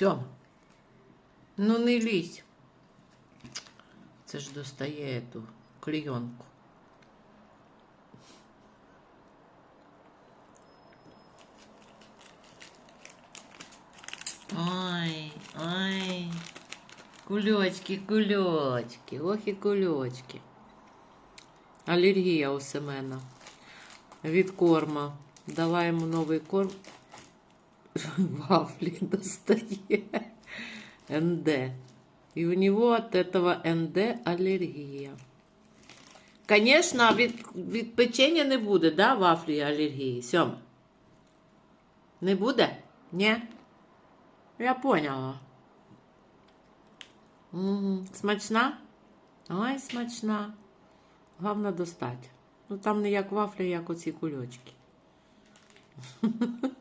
Сьома. Ну не лізь. Це ж достає ту клейонку. Ой, ой. Кульочки, кульочки. Ох і кульочки. Алергія у Семена. Від корма. Давай йому новий корм. Вафли достає. НД. И у него от этого НД аллергия. Конечно, від, від печення не буде, да, вафлі алергії? Сьом. Не буде? Ні? Я поняла. Угу. Смачна? Ой, смачна. Головне достать. Ну там не як вафля, як оці кульочки.